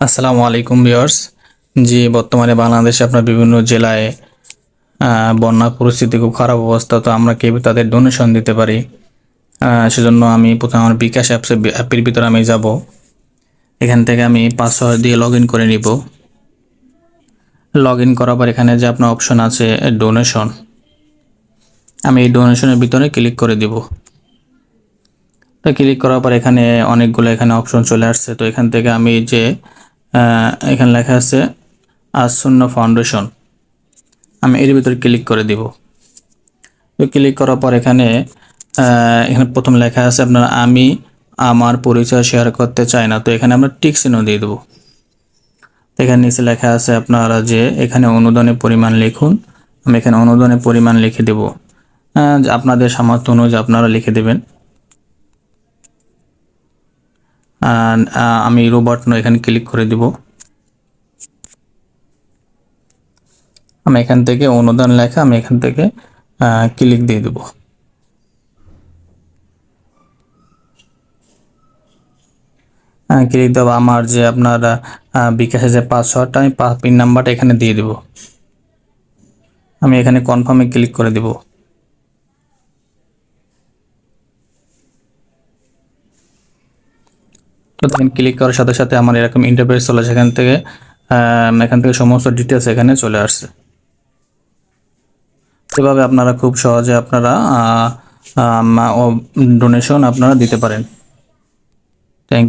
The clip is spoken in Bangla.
আসসালামু আলাইকুম ভিউয়ার্স। জি, বর্তমানে বাংলাদেশে আপনার বিভিন্ন জেলায় বন্যা পরিস্থিতি খুব খারাপ অবস্থা, তো আমরা কি তাদের ডোনেশন দিতে পারি? সেজন্য আমি প্রথমে আমার বিকাশ অ্যাপসে অ্যাপের ভিতরে আমি যাব। এখান থেকে আমি পাসওয়ার্ড দিয়ে লগ ইন করে নিব। লগ ইন করার পর এখানে যে আপনার অপশন আছে ডোনেশন আমি এই ডোনেশনের ভিতরে ক্লিক করে দিব। তো ক্লিক করার পর এখানে অনেকগুলো এখানে অপশন চলে আসছে। তো এখান থেকে আমি যে এখানে লেখা আছে, আসন্ন ফাউন্ডেশন আমি এর ভিতরে ক্লিক করে দিব। তো ক্লিক করার পর এখানে এখানে প্রথম লেখা আছে আপনার, আমি আমার পরিচয় শেয়ার করতে চাই না। তো এখানে আমরা টিক চিহ্ন দিয়ে দেবো। এখানে নিচে লেখা আছে আপনারা যে এখানে অনুদানের পরিমাণ লিখুন। আমি এখানে অনুদানের পরিমাণ লিখে দেব। আপনাদের সামর্থ্য অনুযায়ী আপনারা লিখে দেবেন। আমি রোবট নো এখানে ক্লিক করে দিব। আমি এখান থেকে অনুদান লেখা আমি এখান থেকে ক্লিক দিয়ে দেব। ক্লিক দেবো আমার যে আপনার আহ, বিকাশের যে পাসওয়ার্ডটা আমি পিন নাম্বারটা এখানে দিয়ে দেব। আমি এখানে কনফার্মে ক্লিক করে দেব। দেখেন ক্লিক করার সাথে সাথে আমার এরকম ইন্টারফেস চলে সেখান থেকে এখান থেকে সমস্ত ডিটেলস এখানে চলে আসছে। সেভাবে আপনারা খুব সহজে আপনারা ডোনেশন আপনারা দিতে পারেন। Thank you